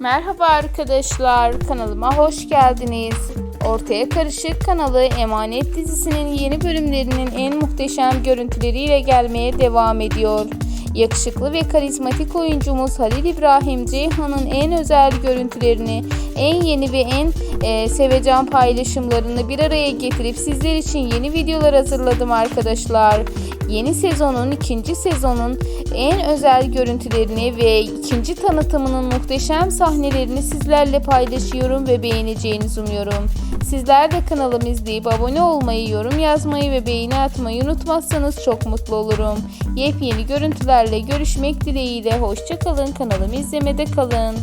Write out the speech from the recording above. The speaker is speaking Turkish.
Merhaba arkadaşlar, kanalıma hoş geldiniz. Ortaya Karışık kanalı Emanet dizisinin yeni bölümlerinin en muhteşem görüntüleriyle gelmeye devam ediyor. Yakışıklı ve karizmatik oyuncumuz Halil İbrahim Ceyhan'ın en özel görüntülerini, en yeni ve en e, sevecen paylaşımlarını bir araya getirip sizler için yeni videolar hazırladım arkadaşlar. Yeni sezonun, ikinci sezonun en özel görüntülerini ve ikinci tanıtımının muhteşem sahnelerini sizlerle paylaşıyorum ve beğeneceğinizi umuyorum. Sizler de kanalımı izleyip abone olmayı, yorum yazmayı ve beğeni atmayı unutmazsanız çok mutlu olurum. Yepyeni görüntülerle görüşmek dileğiyle hoşçakalın kanalımı izlemede kalın.